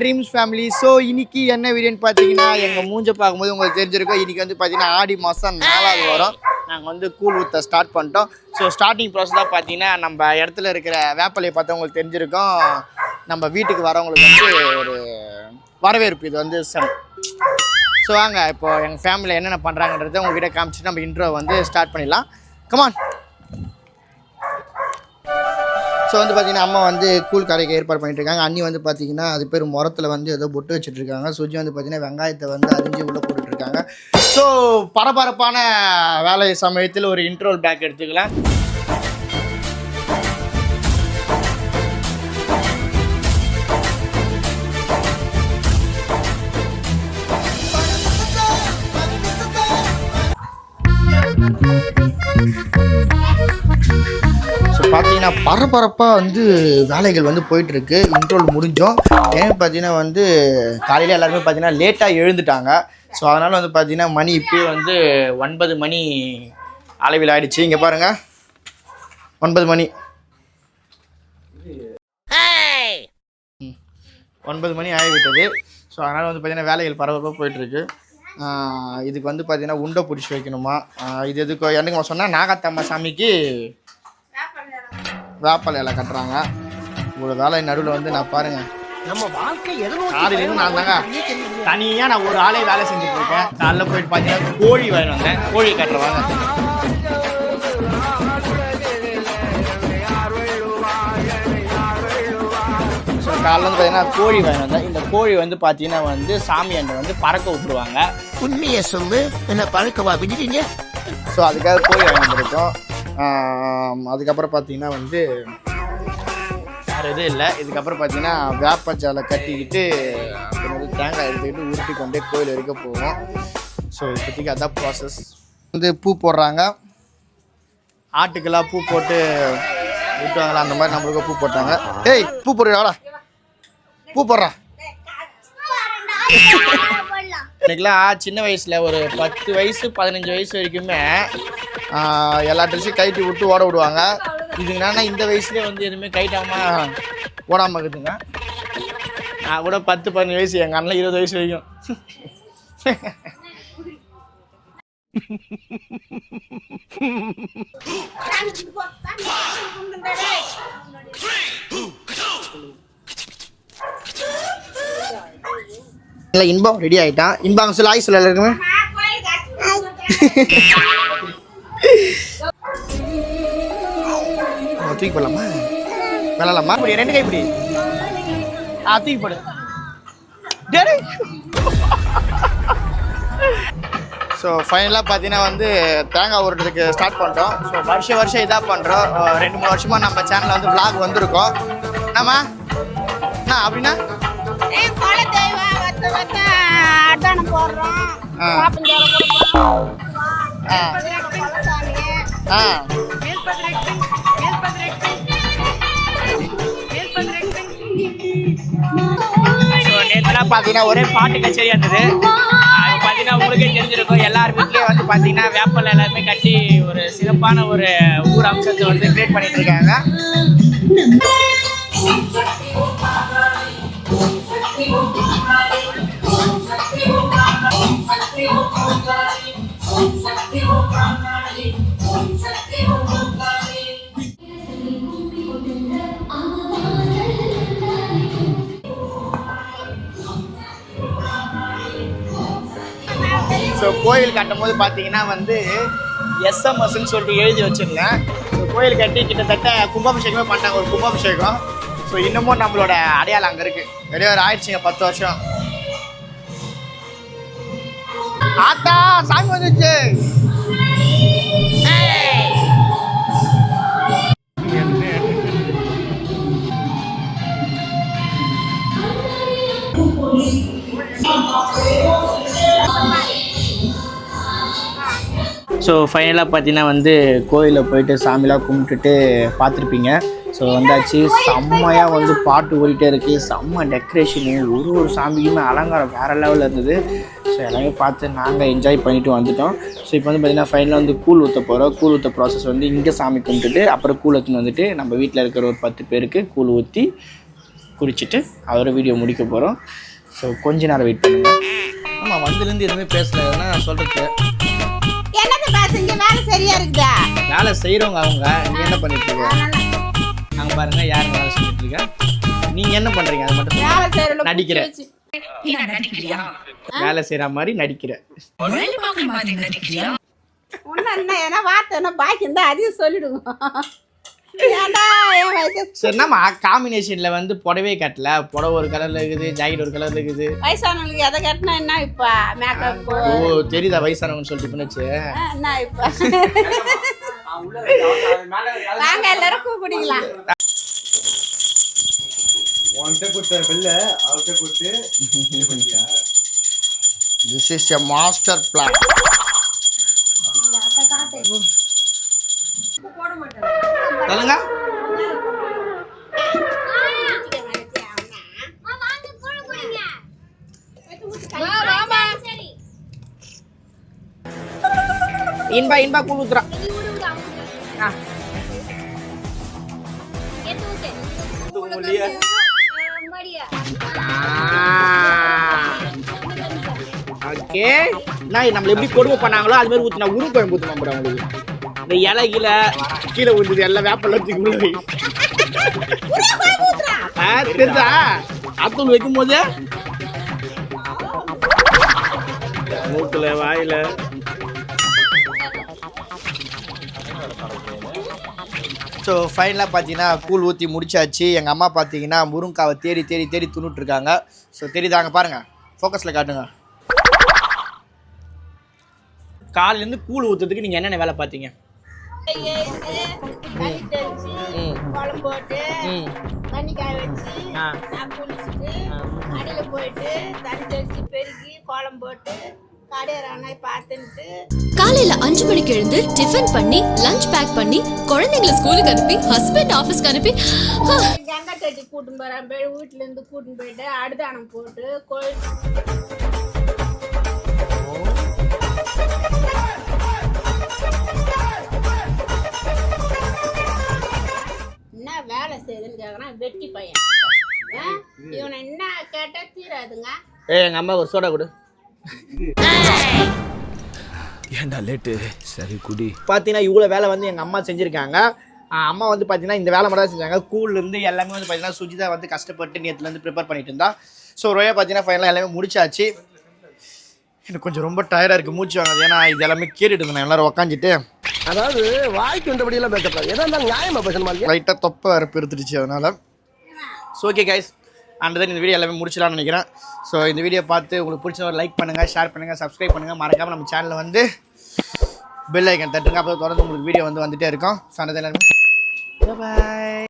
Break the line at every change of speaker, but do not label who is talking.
Dreams family so இன்னைக்கு என்ன வீடியோன்னு பார்த்தீங்கன்னா எங்கள் மூஞ்ச பார்க்கும்போது உங்களுக்கு தெரிஞ்சிருக்கும். இன்னைக்கு வந்து பார்த்தீங்கன்னா ஆடி மாதம் நாலாவது வரும். நாங்கள் வந்து கூழ் ஊற்ற ஸ்டார்ட் பண்ணிட்டோம். ஸோ ஸ்டார்டிங் ப்ராசஸ் தான் பார்த்தீங்கன்னா நம்ம இடத்துல இருக்கிற வேப்பலையை பார்த்தா உங்களுக்கு தெரிஞ்சிருக்கும். நம்ம வீட்டுக்கு வரவங்களுக்கு வந்து ஒரு வரவேற்பு. இது வந்து சம் ஸோ வாங்க இப்போ எங்கள் ஃபேமிலியில் என்னென்ன பண்ணுறாங்கன்றதை உங்ககிட்ட காமிச்சிட்டு நம்ம இன்ட்ரோ வந்து ஸ்டார்ட் பண்ணிடலாம். கமான் ஸோ வந்து பார்த்தீங்கன்னா அம்மா வந்து கூழ் கடைக்கு ஏற்பாடு பண்ணிட்டு இருக்காங்க அண்ணி வந்து பார்த்தீங்கன்னா அது பேர் முரத்தில் வந்து ஏதோ பொட்டு வச்சுட்டு இருக்காங்க சுஜி வந்து பார்த்தீங்கன்னா வெங்காயத்தை வந்து அரிஞ்சு உள்ளே போட்டுட்டு இருக்காங்க ஸோ பரபரப்பான வேலை சமயத்தில் ஒரு இன்ட்ரோல் பேக் எடுத்துக்கலாம். பார்த்தீங்கன்னா பரபரப்பாக வந்து வேலைகள் வந்து போயிட்டு இருக்கு இன்ட்ரோல் முடிஞ்சோம். ஏன் பார்த்தீங்கன்னா வந்து காலையில் எல்லாருமே பார்த்தீங்கன்னா லேட்டாக எழுந்துட்டாங்க. ஸோ அதனால் வந்து பார்த்தீங்கன்னா மணி இப்போயே வந்து ஒன்பது மணி அளவில் ஆயிடுச்சு. இங்கே பாருங்க. ஒன்பது மணி. ஒன்பது மணி ஆகிவிட்டது. ஸோ அதனால் வந்து பார்த்தீங்கன்னா வேலைகள் பரபரப்பாக போயிட்டுருக்கு. இதுக்கு வந்து பார்த்தீங்கன்னா உண்டை பிடிச்சி வைக்கணுமா? இது எதுக்கு? என்னங்க சொன்னால் நாகத்தம்மா சாமிக்கு வேப்பலை இலை கட்டுறாங்க. இவ்வளோ வேலை நடுவில் வந்து நான் பாருங்க.
நம்ம வாழ்க்கை
காலையிலேருந்து நான் தாங்க. தனியாக நான் ஒரு ஆளே வேலை செஞ்சுட்டு இருக்கேன். காலைல போயிட்டு பார்த்தீங்கன்னா கோழி வாங்கி வந்தேன். கோழி கட்டுறவாங்க காலைல வந்து பார்த்தீங்கன்னா கோழி வாங்கி வந்தேன். இந்த கோழி வந்து பார்த்தீங்கன்னா வந்து சாமி அண்டை வந்து பறக்க விட்டுருவாங்க.
உண்மையை சொல்லு. என்ன பழக்கவா விடுறீங்க
ஸோ அதுக்காக கோழி வாங்கி வந்திருக்கோம். ஆம், அதுக்கப்புறம் பார்த்தீங்கன்னா வந்து வேறு எதுவும் இல்லை. இதுக்கப்புறம் பார்த்தீங்கன்னா வேப்பச்சாலை கட்டிக்கிட்டு அப்புறம் தேங்காய் எடுத்துக்கிட்டு உருட்டி கொண்டே கோயில் வரைக்கும் போவோம். ஸோ இப்போதைக்கு அதான் ப்ராசஸ் வந்து பூ போடுறாங்க. ஆட்டுக்கெல்லாம் பூ போட்டு விட்டுவாங்களா? அந்த மாதிரி நம்மளுக்கு பூ போட்டாங்க. ஏய் பூ போடுறாடா பூ போடுறா. எனக்குலாம் சின்ன வயசில் ஒரு பத்து வயசு பதினஞ்சு வயசு வரைக்குமே எல்லா ட்ரெஸ்ஸையும் கைட்டி விட்டு ஓட விடுவாங்க. இதுங்க என்னன்னா இந்த வயசுலேயே வந்து எதுவுமே கைட்டாமல் ஓடாமல் இருக்குதுங்க. நான் கூட பத்து பதினஞ்சு வயசு எங்கள் அண்ணன் இருபது வயசு வரைக்கும். இல்லை இன்பம் ரெடி ஆகிட்டான் இன்பம் சொல்ல ஆய் சொல்ல எல்லாருக்குமே தூக்கி போடலாமா? விளாடலாமா இப்படி ரெண்டு கை இப்படி. ஆ தூக்கி போடு. ஸோ ஃபைனலாக பார்த்தீங்கன்னா வந்து தேங்காய் உருட்டுறதுக்கு ஸ்டார்ட் பண்ணிட்டோம். ஸோ வருஷம் வருஷம் இதாக பண்ணுறோம் ரெண்டு மூணு வருஷமாக நம்ம சேனலில் வந்து vlog வந்திருக்கோம். ஆமா அண்ணா அப்படின்னா?
போடுறோம்.
ஆ. ஆ.
பழசாமி
பார்த்தீங்கன்னா ஒரே பாட்டு கச்சேரியாக இருந்தது. அது பார்த்தீங்கன்னா உங்களுக்கே தெரிஞ்சிருக்கும். எல்லார் வீட்லேயும் வந்து பார்த்தீங்கன்னா வேப்பல் எல்லாருமே கட்டி ஒரு சிறப்பான ஒரு ஊர் அம்சத்தை வந்து கிரியேட் பண்ணிட்டு இருக்காங்க. ஸோ கோயில் கட்டும் போது பார்த்தீங்கன்னா வந்து எஸ்எம்எஸ்ன்னு சொல்லிட்டு எழுதி வச்சிருந்தேன். ஸோ கோயில் கட்டி கிட்டத்தட்ட கும்பாபிஷேகமே பண்ணாங்க ஒரு கும்பாபிஷேகம். ஸோ இன்னமும் நம்மளோட அடையாளம் அங்கே இருக்குது வெளியே ஒரு ஆயிடுச்சுங்க பத்து வருஷம். ஆத்தா சாமி வந்துச்சு. ஸோ ஃபைனலாக பார்த்தீங்கன்னா வந்து கோயிலில் போயிட்டு சாமிலாம் கும்பிட்டுட்டு பார்த்துருப்பீங்க ஸோ வந்தாச்சு. செம்மையாக வந்து பாட்டு ஓடிட்டே இருக்குது செம்ம டெக்கரேஷனு ஒரு ஒரு சாமிக்குமே அலங்காரம் வேறு லெவலில் இருந்தது. ஸோ எல்லாமே பார்த்து நாங்கள் என்ஜாய் பண்ணிட்டு வந்துட்டோம். ஸோ இப்போ வந்து பார்த்திங்கன்னா ஃபைனலாக வந்து கூழ் ஊற்ற போகிறோம் கூழ் ஊற்ற ப்ராசஸ் வந்து இங்கே சாமி கும்பிட்டுட்டு அப்புறம் கூழ் ஊற்றின்னு வந்துட்டு நம்ம வீட்டில் இருக்கிற ஒரு பத்து பேருக்கு கூழ் ஊற்றி குடிச்சிட்டு அதோட வீடியோ முடிக்க போகிறோம் ஸோ கொஞ்ச நேரம் வெயிட் பண்ணுங்கள் ஆமாம் வந்துலேருந்து எதுவுமே பேசலை. நான் சொல்கிறது
வேலை சரியா இருக்குதா
வேலை செய்கிறவங்க அவங்க நீ என்ன பண்ணிட்டு இருக்க. அங்கே பாருங்க யாருங்க வேலை செஞ்சுட்டு இருக்கா நீங்கள் என்ன பண்ணுறீங்க அது மட்டும்.
வேலை செய்யறல
நடிக்கிறேன் வேலை செய்கிற மாதிரி நடிக்கிற.
ஒன்னும் என்ன ஏன்னா வார்த்தை என்ன பாக்கி இருந்தா அதையும் சொல்லிடுங்க ஏன்டா என் வயசு
சரி நம்ம காம்பினேஷனில் வந்து புடவே கட்டல. புடவை ஒரு கலரில் இருக்குது ஜாக்கெட் ஒரு கலரில் இருக்குது.
வயசானவங்களுக்கு எதை கட்டினா என்ன இப்ப? மேக்கப்
ஓ தெரியுதா வயசானவங்கன்னு சொல்லிட்டு பின்னாச்சு?
என்ன இப்ப? வாங்க எல்லாரும் பூ குடிக்கலாம்
this is a master plan சொல்லுங்க இன்பா இன்பா கூழ் ஊத்துறா. ஓகே. நான் நம்மள எப்படி கொடுமை பண்ணாங்களோ அது மாதிரி ஊற்றினா உருவ குழம்பு போட உங்களுக்கு இந்த இலை கீழே கீழே ஊற்றுது எல்லாம் வேப்பெல்லாம் தூக்கி உள்ள வை. ஆ தெரியுதா? அத்தூள் வைக்கும் போது மூக்குல வாயில. ஸோ ஃபைனலாக பார்த்தீங்கன்னா கூழ் ஊற்றி முடிச்சாச்சு. எங்கள் அம்மா பார்த்தீங்கன்னா முருங்காவை தேடி தேடி தேடி துணுட்டு இருக்காங்க ஸோ தெரியுதாங்க பாருங்கள் ஃபோக்கஸில் காட்டுங்க. காலையிலேருந்து கூழ் ஊற்றுறதுக்கு நீங்கள் என்னென்ன வேலை பார்த்தீங்க.
குழம்பு போட்டு தண்ணி காய வச்சு. நான் குளிச்சுட்டு அடியில போயிட்டு தண்ணி தெளிச்சு பெருக்கி குழம்பு போட்டு
காலையில அஞ்சு மணிக்கு எழுந்து டிஃபன் பண்ணி லஞ்ச் பேக் பண்ணி குழந்தைங்களை ஸ்கூலுக்கு அனுப்பி ஹஸ்பண்ட் ஆபீஸ்க்கு அனுப்பி
தட்டி கூட்டின்னு போறேன் போய் வீட்டுல இருந்து கூட்டின்னு போயிட்டு அடுதானம் போட்டு கோயில் கேக்குறான் வெட்டி பையன்? இவனை என்ன கேட்டா தீராதுங்க.
ஏய் எங்கள் அம்மா ஒரு சோடா கொடு.
ஏன்டா லேட்டு சரி குடி.
பார்த்தீங்கன்னா இவ்வளோ வேலை வந்து எங்கள் அம்மா செஞ்சுருக்காங்க. அம்மா வந்து பார்த்தீங்கன்னா இந்த வேலை மட்டும் தான் செஞ்சாங்க கூழ்லேருந்து எல்லாமே வந்து பார்த்தீங்கன்னா சுஜிதா வந்து கஷ்டப்பட்டு நேற்றுலேருந்து ப்ரிப்பேர் பண்ணிட்டு இருந்தா. ஸோ ரோயா பார்த்தீங்கன்னா ஃபைனலாக எல்லாமே முடிச்சாச்சு. எனக்கு கொஞ்சம் ரொம்ப டயர்டாக இருக்குது மூச்சு வாங்குது. ஏன்னா இது எல்லாமே கேட்டுட்டு இருந்தேன். எல்லாரும் உக்காந்துட்டு.
அதாவது வாய்க்கு வந்தபடி எல்லாம் பேசப்படாது எதா இருந்தாலும் நியாயமா பேசணுமா இல்லையா?
லைட்டாக தொப்பை வேறு பெருத்துடுச்சு அதனால். So okay guys and then இந்த வீடியோ எல்லாமே முடிச்சிடலாம்னு நினைக்கிறேன். ஸோ இந்த வீடியோ பார்த்து உங்களுக்கு பிடிச்ச ஒரு லைக் பண்ணுங்கள் ஷேர் பண்ணுங்கள் சப்ஸ்கிரைப் பண்ணுங்கள் மறக்காமல் நம்ம சேனலில் வந்து பெல் ஐக்கன் தட்டுங்க. அப்போ தொடர்ந்து உங்களுக்கு வீடியோ வந்து வந்துட்டே இருக்கும். ஸோ அந்த எல்லாருமே பாய்